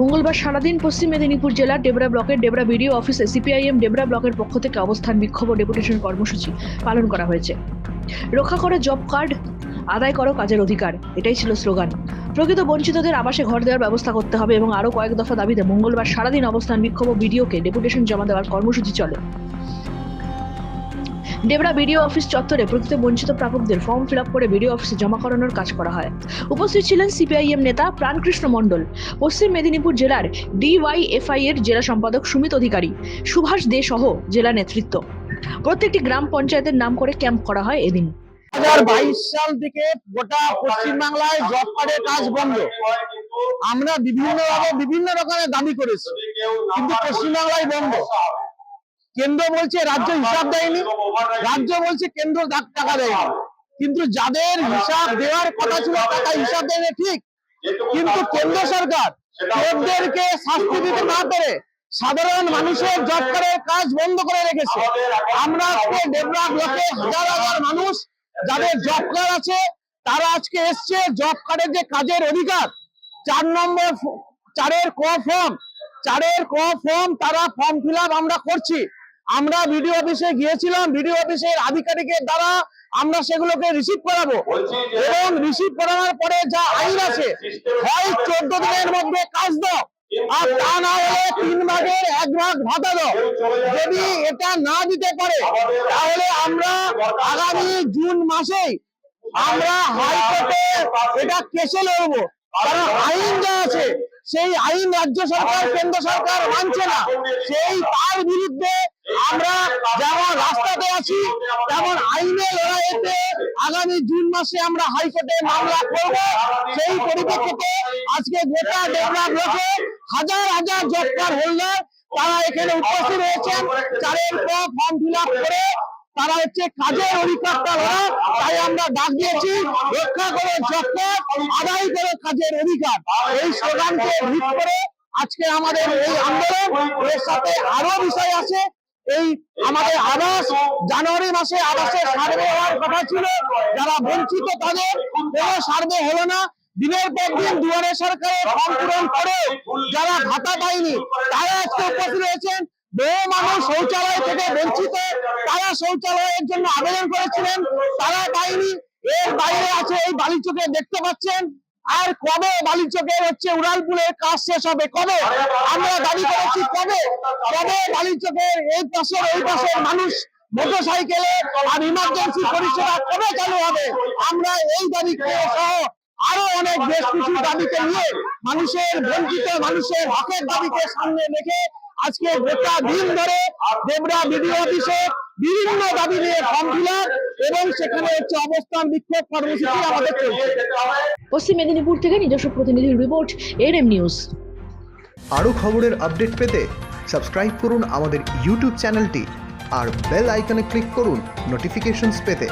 মঙ্গলবার সারাদিন পশ্চিম মেদিনীপুর জেলার ডেবরা ব্লকের ডেবরা বিডিও অফিসে সিপিআইএম ডেবরা ব্লকের পক্ষ থেকে অবস্থান বিক্ষোভ ও ডেপুটেশন কর্মসূচি পালন করা হয়েছে। রক্ষা করে জব কার্ড আদায় করো কাজের অধিকার, এটাই ছিল স্লোগান। প্রকৃত বঞ্চিতদের আবাসে ঘর দেওয়ার ব্যবস্থা করতে হবে এবং আরও কয়েক দফা দাবিতে মঙ্গলবার সারাদিন অবস্থান বিক্ষোভ ও বিডিওকে ডেপুটেশন জমা দেওয়ার কর্মসূচি চলে। ডেবরা বিডিও অফিস চত্বরে প্রকৃত বঞ্চিত প্রাপকদের ফর্ম ফিল করে বিডিও অফিসে জমা করানোর কাজ করা হয়। উপস্থিত ছিলেন সিপিআইএম নেতা প্রাণকৃষ্ণ মণ্ডল, পশ্চিম মেদিনীপুর জেলার ডিওয়াইএফআই এর জেলা সম্পাদক সুমিত অধিকারী, সুভাষ দে সহ জেলা নেতৃত্ব। প্রত্যেকটি গ্রাম পঞ্চায়েতের নাম করে ক্যাম্প করা হয় এদিন। বাইশ সাল থেকে গোটা পশ্চিমবাংলায় জব কার্ডের কাজ বন্ধ। আমরা বিভিন্ন ভাবে বিভিন্ন রকমের দাবি করেছি, কিন্তু পশ্চিমবাংলায় বন্ধ। কেন্দ্র বলছে রাজ্য হিসাব দেয়নি রাজ্য বলছে কেন্দ্র টাকা দেয়নি। কিন্তু যাদের হিসাব দেওয়ার কথা ছিল টাকা হিসাব দেয়নি ঠিক। কিন্তু কেন্দ্র সরকার শাস্তি দিতে না পেরে সাধারণ মানুষের জব কার্ডের কাজ বন্ধ করে রেখেছে। আমরা আজকে ডেবরা ব্লকে হাজার হাজার মানুষ যাদের জব কার্ড আছে তারা আজকে এসছে জব কার্ডের যে কাজের অধিকার। চার নম্বর চারের ক ফর্ম চারের ক ফর্ম তারা ফর্ম ফিল আমরা করছি। আমরা বিডিও অফিসে গিয়েছিলাম বিডিও অফিসের আধিকারিকের দ্বারা আমরা সেগুলোকে রিসিভ করাবো। এবং রিসিভ করানোর পরে যা আইন আছে হয় চোদ্দ দিনের মধ্যে কাজ দাও আর তা না হলে তিন ভাগের এক ভাগ ভাতা দাও। যদি এটা না দিতে পারে তাহলে আমরা আগামী জুন মাসেই আমরা হাইকোর্টে এটা কেসে লড়বো। কারণ আইন যা আছে সেই আইন রাজ্য সরকার কেন্দ্র সরকার মানছে না। সেই তার বিরুদ্ধে আমরা যেমন রাস্তাতে আছি, তেমন আইনে লড়াইতে আগামী জুন মাসে আমরা হাইকোর্টে মামলা করব। সেই পরিপ্রেক্ষিতে আজকে গোটা দেবরা ব্লকে হাজার হাজার জব কার্ড হোল্ডার তারা এখানে উপস্থিত হয়েছেন। চারের পর ফর্ম ফিল করে তারা হচ্ছে কাজের অধিকারটা লড়া তাই আমরা ডাক দিয়েছি, রক্ষা করে কার্ড আদায় করে কাজের অধিকার। এই স্লোগানকে ভিত করে আজকে আমাদের এই আন্দোলন, এর সাথে আরও বিষয় আছে। এই আমাদের আবাস জানুয়ারি মাসে আবাসের সার্ভে হওয়ার কথা ছিল। যারা বঞ্চিত তাদের কোনো সার্ভে হলো না। দিনের পর দিন দুয়ারে সরকারের ফর্ম পূরণ করে যারা ভাতা পায়নি, তারা আজকে উপস্থিত হয়েছেন। বহু মানুষ শৌচালয় থেকে বঞ্চিত, তারা শৌচালয়ের জন্য আবেদন করেছিলেন, তারা পায়নি। এর বাইরে আছে এই বালিচকে দেখতে পাচ্ছেন। আর কবে বালিচকের হচ্ছে? উড়ালপুলের কাজ শেষ হবে। কবে? আমরা দাবি করেছি কবে? কবে বালিচকের এই পাশের ওই পাশের মানুষ মোটর সাইকেলে আর ইমার্জেন্সি পরিষেবা কবে চালু হবে? আমরা এই দাবি সহ আরও অনেক বেশ কিছু দাবিকে নিয়ে মানুষের বঞ্চিত, মানুষের হকের দাবিকে সামনে রেখে আজকে গোটা দিন ধরে দেবরা বিডিও অফিসে বিভিন্ন দাবি নিয়ে ফর্ম এবং সেখানে হচ্ছে অবস্থান বিক্ষোভ কর্মসূচি আমাদের চলছে। পশ্চিম মেদিনীপুর থেকে নিজস্ব প্রতিনিধির রিপোর্ট এনএম নিউজ আরও খবরের আপডেট পেতে সাবস্ক্রাইব করুন আমাদের ইউটিউব চ্যানেলটি আর বেল আইকনে ক্লিক করুন নোটিফিকেশনস পেতে।